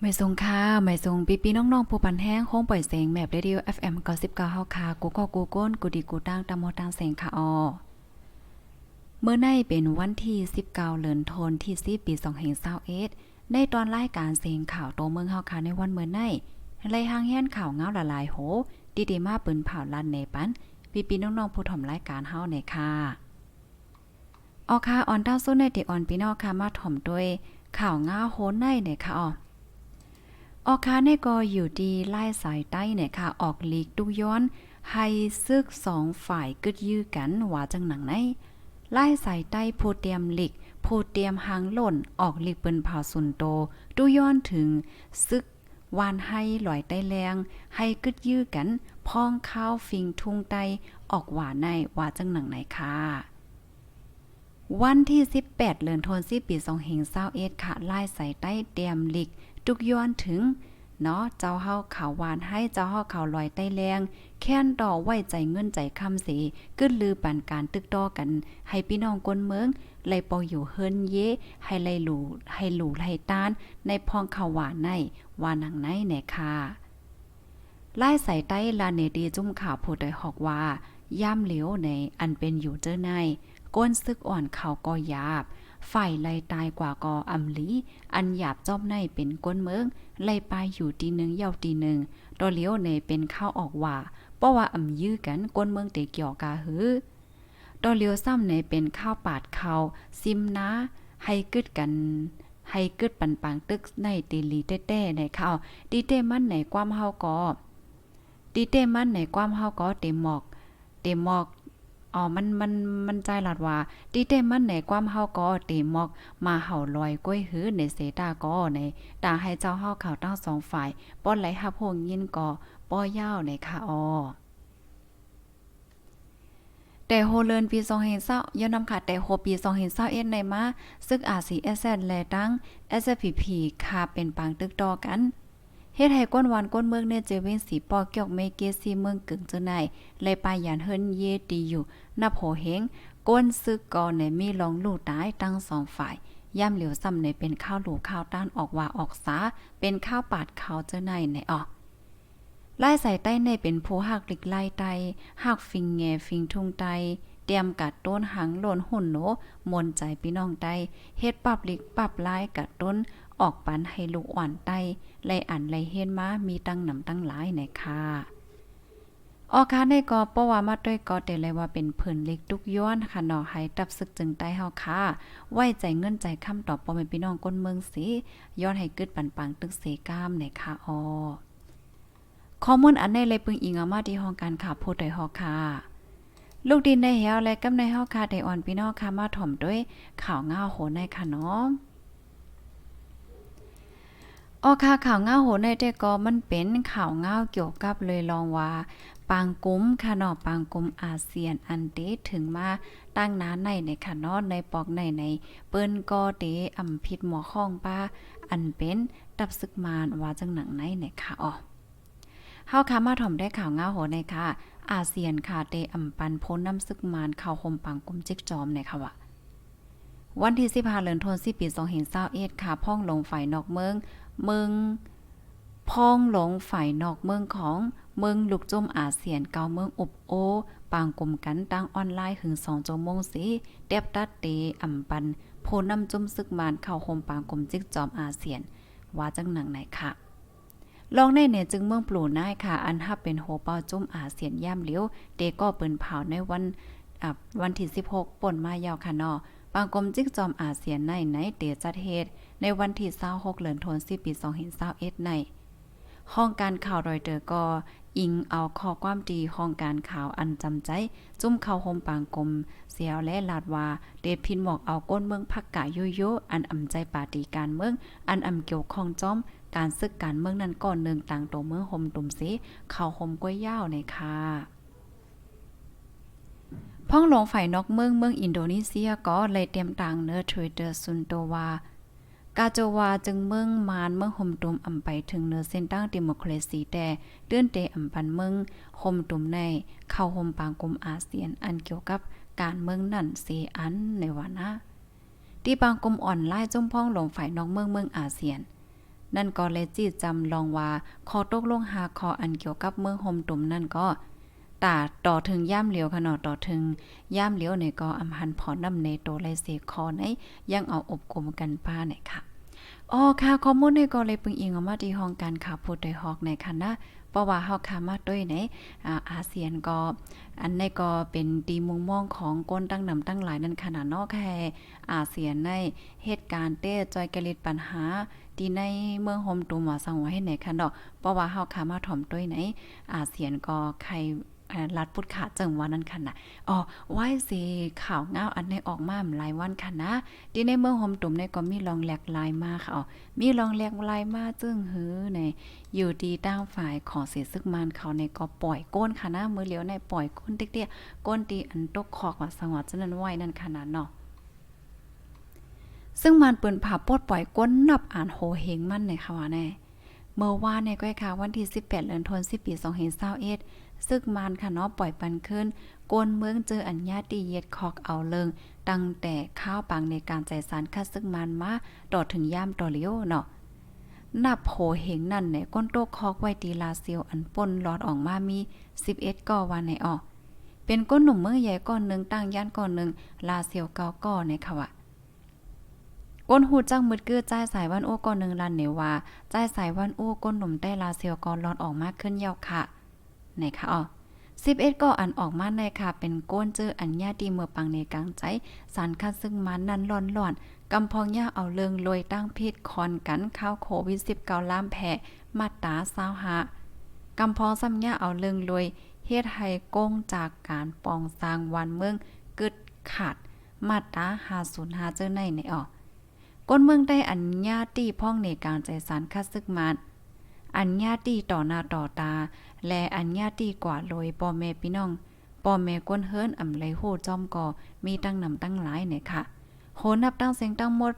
ไม่ทรงค่าไม่ทรงปีปีน้องๆผู้ปันแห้งโค้งปล่อยเสียงแมบเรดิโอ FM 99เฮาค่ะกูก็กูก้นกูดีกูตั้งตามโมตั้งเสียงค่ะออเมื่อในเป็นวันที่19เดือนธันวาคมที่4ปี2021ได้ตอนรายการเสียงข่าวโตเมืองเฮาค่ะในวันเมื่อในไล่หางแห่นข่าวเงาละลายโหดีดีมาปืนเผาลันในปันปีปีน้องๆผู้ถ่อมรายการเฮาในค่ะออค่ะออนต้าสู้ในติออนพี่น้องค่ะมาถ่อมด้วยข่าวเงาโหนในเนี่ยค่ะออ ออกคาในก็อยู่ดีไล่สายใต้เนี่ยค่ะ ออกลีกดุย้อน ให้ซึกสองฝ่ายกึดยื้อกันว่าจังหนังไหนไล่สายใต้โพเตรียมลีกโพเตรียมหางหล่นออกลีกเปิ้นเผาสุนโตดุย้อนถึงซึกวานให้ลอยใต้แรง ให้กึดยื้อกันพ้องข้าวฟิงทุ่งใต้ออกหว่าในว่าจังหนังไหนค่ะวันที่ 18เดือนธันวาคมปี2021ค่ะไล่สายใต้เตรียมลีก ทุกย้อนถึงเนาะเจ้าเฮาข่าวหวานให้เจ้าเฮาข่าวลอยใต้แรงแค้นต่อไว้ใจเงินใจคำสีกึ้นลือปันการตึกต่อกัน ให้พี่น้องกนเมืองไลปออยู่เฮิรนเย ให้ไลหลูให้หลูให้ต้าน ในพองข่าวหวานในว่าหนังในแน่ค่ะไล่ใส่ใต้ลาเนดีจุ่มข่าวผู้ใดหอกว่าย่ำเหลียวในอันเป็นอยู่เจ้อในก้นซึกอ่อนเขาก็ยาบ ฝ่ายไลตายกว่ากออำลี อันหยาบจอบในเป็นก้นเมือง ไล่ปายอยู่ตีหนึ่งเย่าตีหนึ่งตอเลี้ยวในเป็นข้าวออกว่าเพราะว่าอำยื้อกันก้นเมืองเตเกี่ยวกาหือตอเลี้ยวซ้ำในเป็นข้าวปาดเขาซิมนะให้กึดกันให้กึดปันปังตึกในตีลีแต้ๆในข้าวดีเต้มันในความเฮาก็ดีเต้มันในความเฮาก็เต็มหมอกเต็มหมอก อ๋อ มัน มัน มันใจหลัดว่าตีเต็มมันในความเฮาก็เตมอก มาเห่าลอยก้วยหื้อในเสตาก็ในตาให้เจ้าเฮาข่าวทั้งสองฝ่าย ป้อนไหลหับโหงยินก็ป้อยาวในค่ะออแต่โฮเลินปี2020ย้อนนำค่ะแต่โฮปี2021ในมาซึก RCS และตั้ง SPP ค่ะเป็นปางตึกต่อกัน เฮ็ดให้ก้นวานก้นเมืองเนี่ยเจเว้นสีปอเกี่ยวเมเกซีเมืองกึ่งเจ้าไหนเลยปายานเฮิรนเยตีอยู่ นับโหเฮงก้นซึกก่อนในมีลองลู่ตายตั้งสองฝ่ายย่ำเหลียวซ้ำในเป็นข้าวหลูข้าวต้านออกว่าออกสาเป็นข้าวปาดข้าวเจ้าไหนในออกไล่ใส่ใต้ในเป็นผู้หักหลิกไล่ไตหักฟิงแงฟิงทุ่งไตเตรียมกัดต้นหังหล่นหุ่นโนมนใจพี่น้องไตเฮ็ดปรับหลิกปรับไลายกัดต้น ออกปันให้ลูกอ่อนไตไลอันไลเฮ็นมามีตั้งหนำตั้งหลายในค่ะออค่ะในกอป้ว่ามาด้วยกอแต่เลยว่าเป็นเพิ่นเล็กทุกย้อนค่ะเนาะให้ตับซึกจึงใต้เฮาค่ะไว้ใจเงินใจคำตอบบ่แม่นพี่น้องคนเมืองสิย้อนให้กึดปันปังตึกเสกามในค่ะออข้อมูลอันในเลยปึงอิงเอามาที่ห้องการข่าวโพดอยฮอค่ะลูกดินในเฮาและกำในเฮาค่ะได้อ่อนพี่น้องค่ะมาถ่อมด้วยข่าวง่าโหในค่ะเนาะ ออค่ะข่าวเงาโหในแต่ก็มันเป็นข่าวเงาเกี่ยวกับเลยลองว่าปางกุ้มค่ะเนาะปางกุ้มอาเซียนอันเดถึงมาตั้งน้าในในค่ะเนาะในปอกในใน เปิ้นก็เดอำพิษหมอข้องป้า อันเป็นตับซึกมานว่าจังหนังในในค่ะอ๋อเฮาค่ะมาถ่อมได้ข่าวเงาโหในค่ะ อาเซียนค่ะเตอำปันพ้นน้ำซึกมานข่าวคมปังกุ้มจิกจอมในค่ะว่าวันที่15เดือนธันวาคมปี2021ค่ะ พ่องลงฝ่ายนอกเมือง เมืองพ้องหลงฝ่ายนอกเมืองของเมืองลูกจมอาเซียนเกาเมืองอบโอ ปางกลมกันตั้งออนไลน์ถึง2ชั่วโมงสิเตียบตัดเตอำปัน โพนำจุ่มซึกมานเข้าโฮมปางกลมจิกจอมอาเซียน ว่าจังหนังไหนค่ะลองในเนี่ยจึงเมืองปลูน่ายค่ะ อันฮับเป็นโฮเป้าจุ่มอาเซียนย่ำเลี้ยวเตก็เปิ้นเผาในวันวันที่16ป่นมายาวค่ะนาะ ปางกรมจิกจอมอาเซียนในในเตจัดเฮดในวันที่26เดือนธันวาคมปี2021ในห้องการข่าวรอยเตอร์ก็อิงเอาข้อความดีห้องการข่าวอันจำใจ จุ่มเข้าโฮมปางกรมเสียวและลาดว่าเดชพินหมอกเอาก้นเมืองพักกะโยโยอันอำใจปาตีการเมือง อันอำเกี่ยวข้องจอม การซึกการเมืองนั้นก่อนหนึ่งต่างตัวเมืองโฮมตุ่มสีเข้าโฮมก้วยยาวในค่ะ พ่องหลงฝ่ายนอกเมืองเมืองอินโดนีเซียก็เลยเตรียมต่างเนื้อทวิตเตอร์ซุนโตวากาโจวาจึงเมืองมานเมืองห่มตุมอำไปถึงเนื้อเส้นตั้งดิโมครซีแต่เตื้นเตอำปันเมืองห่มตุมในเข้าห่มปางกลมอาเซียนอันเกี่ยวกับการเมืองนั่นเสอันในวันนะที่ปางกลมอ่อนไล่จุ่มพ่องหลงฝ่ายนอกเมืองเมืองอาเซียน นั่นก็เลยจีจำลองว่าขอตกลงหาคออันเกี่ยวกับเมืองโฮมตุ่มนั่นก็ ตาต่อถึงย่ามเหลียวค่ะเนาะต่อถึงย่ามเหลียวเนี่ยก็อำหันพรนำในโตไลเสคอในยังเอาอบกลมกันป้าเนี่ยค่ะอ๋อค่ะข้อมูลในก็เลยปึงอิงออกมาที่ห้องการข่าวพูดโดยฮอกในค่ะนะเพราะว่าเฮาคามาด้วยในอ่าอาเซียนก็อันในก็เป็นดีมุมมองของก้นตั้งนำตั้งหลายนั่นขนาดนอกแค่อาเซียนในเหตุการณ์เต้จอยกะลิดปัญหาที่ในเมืองโฮมตูหมอสังไว้ให้ไหนค่ะดอกเพราะว่าเฮาขามาถ่อมด้วยในอาเซียนก็ใคร รัดพุดขาจังว่านั้นค่ะนะอ๋อไว้สิข่าวเงาอันในออกมาหลายวันค่ะนะที่ในเมืองโฮมตุ่มในก็มีรองแหลกลายมาค่ะอ๋อมีรองแหลกลายมาจึงหือในอยู่ดีตั้งฝ่ายของเสียซึกมันเขาในก็ปล่อยก้นค่ะนะมือเหลียวในปล่อยก้นเตี้ยๆก้นตีอันตกคอกว่าสงหวัดจันนั้นไว้นั่นขนาดเนาะซึ่งมันเปิ้นผ่าปดปล่อยก้นนับอ่านโหเฮงมันในค่ะว่าแน่เมื่อวานในก้อยค่ะวันที่ 18เดือนธันวาคมปี2021 ซึกมันค่ะเนาะปล่อยปันขึ้นก้นเมืองเจออัญญาติเย็ดคอกเอาเลิง ตั้งแต่ข้าวปังในการใจสารคัดซึกมันมาต่อถึงย่ามต่อเลี้ยวเนาะนับโหเหงนั่นเนี่ยก้นโตกคอกไว้ตีลาเซียวอันป่นหลอดออกมามี 11ก่อวันในออกเป็นก้นหนุ่มเมื่อใหญ่ก้อนหนึ่งตั้งย่านก้อนหนึ่งลาเซียวเก้าก่อในค่ะวะก้นหูจังมืดเกื้อจ่ายสายวันโอ้ก้อนหนึ่งลันเนว่าจ่ายสายวันโอ้ก้นหนุ่มได้ลาเซียวก่อนหลอดออกมาขึ้นยาวค่ะ ในค่ะอ๋อ11ก็อันออกมาในค่ะ เป็นก้นเจออันญาติเมื่อปังในกลางใจ สารคัดซึ่งมันนั้นร้อนๆกำพองย่าเอาเลิงลอยตั้งพิษคอนกันข้าวโควิด19ล้ามแผ่มาตาซาวหากำพองซ้ำย่าเอาเลิงลอยเฮ็ดให้ก้งจากการปองสร้างวันเมืองกึดขาด มาตรา505เจอในในออกก้นเมืองได้อัญญาตีพ่องในการใจสารคัดซึกมาน อัญญาตีต่อหน้าต่อตา และอัญญาตีกว่าโลยพ่อแม่พี่น้องพ่อแม่ก้นเฮิรนอำไลโหจอมก่อมีตั้งนำตั้งหลายเนี่ยค่ะโหนับตั้งเสียงตั้งหมด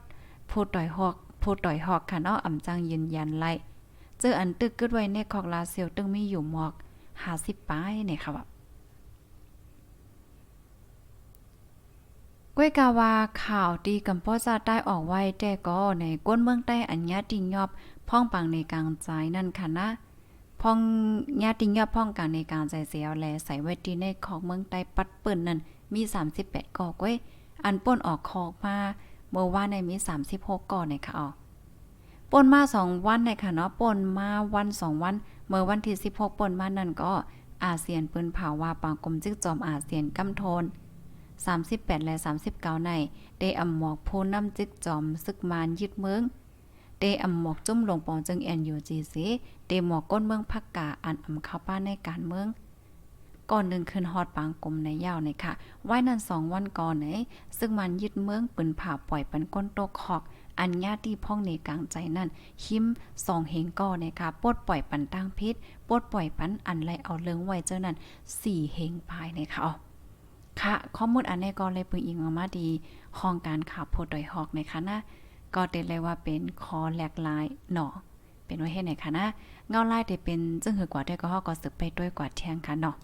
ผู้ต่อยหอกผู้ต่อยหอกค่ะเนาะอ่ำจังยืนยันไล่เจออันตึกกึดไว้ในคอกลาเซียวตึงมีอยู่หมอก50ป้ายเนี่ยค่ะว่าก้วยกาวาข่าวดีกำป้อจะได้ออกไว้แต่ก็ในก้นเมืองใต้อัญญาติงยอบ พ่องปังในกลางใจนั่นค่ะนะพ่องญาติงยอบพ่องกลางในกลางใจเสียวแลใส่ไว้ที่ในของเมืองใต้ปัดเปิ้นนั่นมี 38กอกเว้ยอันป่นออกคอกมาเมื่อวานในมี 36ก่อในค่ะอ๋อป่นมา 2 วันในค่ะเนาะป่นมาวัน 2 วัน เมื่อวันที่ 16ป่นมานั่นก็อาเซียนปืนเผาว่าปางกลมจึกจอมอาเซียนกำโทน 38 และ 39 ในเดอำหมอกผู้นำจึกจอมซึกมานยึดเมือง เดอำหมอกจุ่มลงปองจึง NUGC เดหมอกก้นเมืองพักกาอันอำเข้าป้าในการเมืองก่อนหนึ่งคืนฮอดปางกลมในยาวในค่ะไว้นั่นสองวันก่อนไหนซึ่งมันยึดเมืองปืนผ่าปล่อยปันก้นโตคอก อันญาติพ่องในกลางใจนั่นหิมสองเหงก่อในค่ะปดปล่อยปันตั้งพิษปดปล่อยปันอันไรเอาเลิงไว้เจ้านั่นสี่เหงภายในค่ะค่ะ ข้อมูลอันนี้ก็เลยปึงอิงออกมาดีห้องการข่าวโพดอยหอกในค่ะนะ ก็เต็ดเลยว่าเป็นคอแหลกลายหนอเป็นไว้ให้ไหนคะนะเงาลายได้เป็นจึงหือกว่าได้ก็ฮอก็สืบไปด้วยกว่าเที่ยงค่ะเนาะ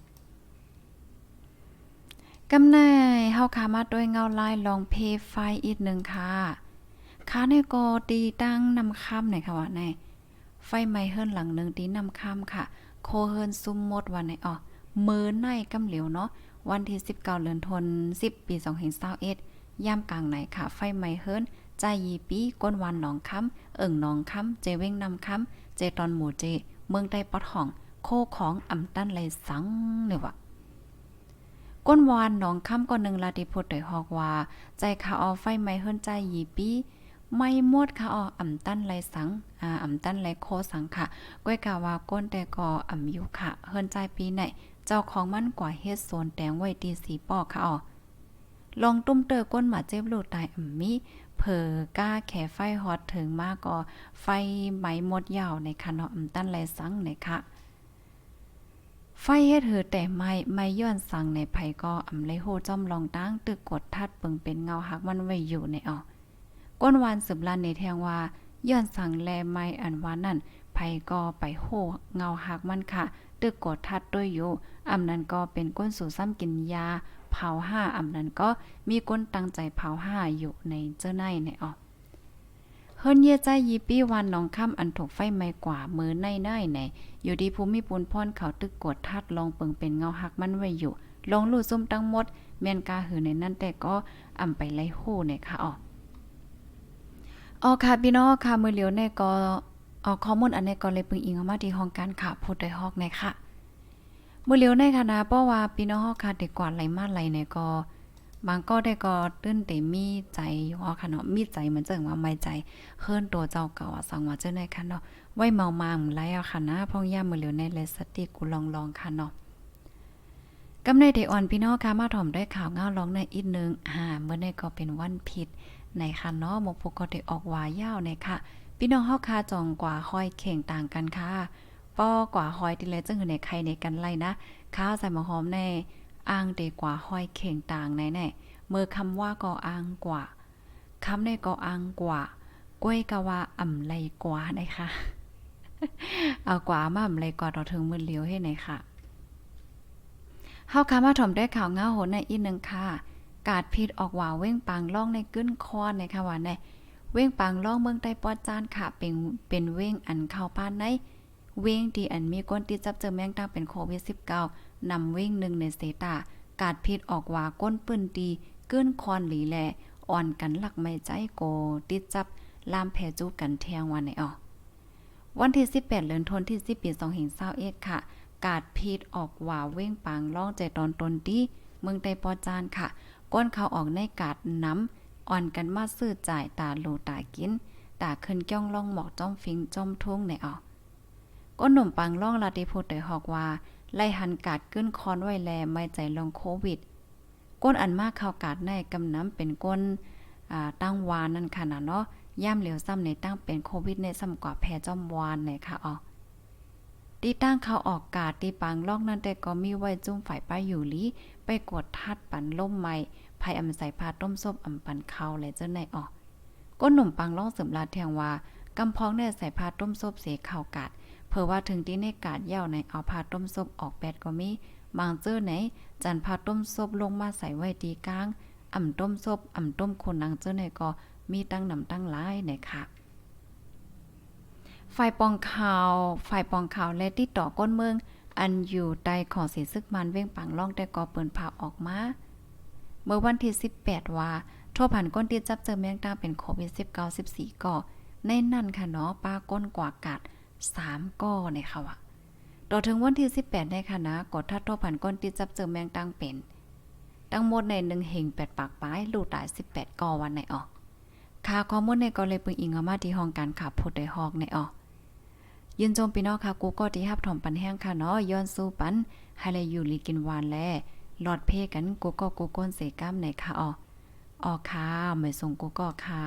กำนายเฮาขามาด้วยเงาลายลองเพไฟอีกหนึ่งค่ะค้าในกอตีตั้งนำค่ำไหนค่ะว่าในไฟไหม้เฮิรนหลังหนึ่งตีนำค่ำค่ะ โคเฮิรนซุ่มหมดวันไหนอ๋อมือในกำเหลียวเนาะวันที่19เดือนธันวาคม10 ปี2021ย่ามกลางไหนค่ะ ไฟไหม้เฮิรน ใจยีปีก้นวันหนองค้ำเอิ่งหนองค้ำเจเว้งนำค้ำเจตอนหมู่เจ เมืองใต้ปอดห้อง โคของอำตันไหลสังเนี่ยวะก้นวานหนองคำก่อนหนึ่งลาติพุทธได้ฮอกว่า ใจขาออไฟไหม้เฮิรนใจยีปีไม่มดค่ะอออ่ำตั้นไรสัง อ่าอ่ำตั้นไรโคสังค่ะก้อยกาวาก้นแต่ก่ออ่ำยู่ค่ะ เฮิรนใจปีไหน เจ้าของมั่นกว่าเฮ็ดโซนแตงไว้ตีสีปอกค่ะออลองตุ้มเตอก้นหมาเจ็บลูกตายอ่ำมี เผอก้าแขไฟฮอตถึงมากก็ไฟไหมหมดยาวในคะเนาะอ่ำตั้นไรสังในค่ะไฟเฮ็ดหือแต่ไม่ไม่ย้อนสั่งในไผก็อำเลโหจ้อมลองตั้งตึกกดทัดเปิงเป็นเงาหักมันไว้อยู่ในออก้นวานสืบลันในแทงว่าย้อนสั่งแลไม่อันว่านั่นไผก็ไปโหเงาหักมันค่ะตึกกดทัดด้วยอยู่อำนั้นก็เป็นก้นสู่ซ้ำกินยา เผาห้าอำนั้นก็มีก้นตั้งใจเผาห้าอยู่ในเจ้าในในออเฮิรนเย่ใจยีปี้วันน้องค่ำอันถูกไฟไหม้กว่ามือในในไหนอยู่ดีภูมิปูนพรเขาตึกกดทัดลองเปิงเป็นเงาหักมันไว้อยู่ ลองลู่ซุ่มตั้งหมดแม่นกาหือในนั้นแต่ก็อำไปไล่โหเนี่ยค่ะอ๋ออ๋อค่ะพี่น้องค่ะมือเหลียวในก็อ๋อข้อมูลอันนี้ก็เลยปึงอิงเอามาที่ห้องการข่าวพูดได้ฮอกในค่ะ มื่อเลียวในคณะเพราะว่าพี่น้องฮาค่ะได้กกว่าไหลมาไหลในก็บางก็ได้ก็ตื้นเตมีใจอ๋อค่ะเนาะมีใจเหมือนจังว่าไม่ใจเฮิรนตัวเจ้าเก่าสังว่าเจ้าในค่ะเนาะไว้เมามาหมไลอะค่ะนะพ่องย่ามือเหลียวในเลสติกูลองลองค่ะเนาะกำในเดออนพี่น้องค่ะมาถ่อมได้ข่าวเงาร้องในอีกนึงอ่าเมื่อในก็เป็นวันผิดในค่ะเนาะหมกปกก็ได้ออกวายาวในค่ะ พี่น้องเฮาค่ะจองกว่าห้อยเข่งต่างกันค่ะ ป้อกว่าหอยติเลยจังคือในใครในกันไล่นะข้าวใส่หมะหอมในอ่างเดกว่าหอยเข่งต่างในแน่เมื่อคำว่าก็อ่างกว่าคำในก็อ่างกว่ากล้วยก็ว่าอ่ำไรกว่านะคะเอากว่ามาอ่ำไรกว่าต่อถึงมือเลี้ยวให้ไหนค่ะเฮาคามาถ่อมได้ข่าวเงาโหนในอีกนึงค่ะ กาดพิษออกว่าเว้งปางล่องในกึ้นคอนในค่ะว่าในเว้งปางล่องเมืองใต้ปอดจานค่ะ เป็นเป็นเว้งอันเข้าป้านใน เว้งที่อันมีก้นติดจับเจอแมงดาเป็นโควิด 19 นำเว้งหนึ่งในเซตา กาดพิษออกว่าก้นปืนตีเกึ้นคอนหลีแลอ่อนกันหลักไม่ใจโกติดจับลามแพจูกันเที่ยงวันในออวันที่ 18เดือนธันวาคมที่10ปี2521ค่ะ กาดพีดออกว่าเว้งปางล่องใจตอนตนดีเมืองไต้ปอจานค่ะ ก้นเขาออกในกาดน้ำอ่อนกันมาซื้อจ่ายตาโลตากิน ตาขึ้นจ้องล่องหมอกจ้อมฟิงจ้อมทุ่งในออก ก้นหนุ่มปังล่องลาติพูดได้ฮอกว่า ไล่หันกาดขึ้นคอนไว้แลไม่ใจลองโควิด ก้นอันมากเข้ากาดในกำน้ำเป็นก้นตั้งวานนั่นค่ะนะเนาะย่ำเหลียวซ้ำในตั้งเป็นโควิดในซ้ำกว่าแพ้จอมวานในค่ะอ๋อตีตั้งเขาออกกาดตีปังลอกนั้นแต่ก็มีไว้จุ้มฝ่ายป้ายอยู่ลีไปกดทัดปันล่มไม้ภัยอำใส่พาต้มซบอำปันเขาและเจ้าในออกก้นหนุ่มปังล่องเสริมลาดแทงว่ากำพองได้ใส่พาต้มซบเสข้าวกาด ผื่อว่าถึงที่ในกาดเย้าในเอาพาต้มซบออกแปดก็มีบางเจอไหน จันพาต้มซบลงมาใส่ไว้ตีกลาง อ่ำต้มซบอ่ำต้มคนนางเจ้าในก็มีตั้งนำตั้งหลายในค่ะฝ่ายปองข่าวฝ่ายปองข่าวและติดต่อก้นเมือง อันอยู่ใต้ของสีซึกมันเว้งปังล่องแต่ก็เปินผ่าออกมาเมื่อวันที่ 18 ว่าทั่วผ่านก้นที่จับเจอแมงดาเป็นโควิด19 14ก่อในนั่นค่ะเนาะป้าก้นกว่ากัด 3ก่อในค่ะว่ะต่อถึงวันที่18ในคณะนะกดทัดทั่วผ่านก้นที่จับเจอแมงดังเป็นทั้งหมดในหนึ่งเหงแปดปากป้ายลูกตาย18ก่อวันในออกค่ะข้อมูลในก็เลยปึงอิงเอามาที่ห้องการขับพดได้ฮอกในออกยืนโจมพี่น้องค่ะกูก็ที่ฮับถอมปันแห้งค่ะเนาะย้อนสู้ปันให้เลยอยู่ลีกินวานแลหลอดเพกันกูก็กูก้นเสก้ามในค่ะออออค่ะไม่ส่งกูก็ค่ะ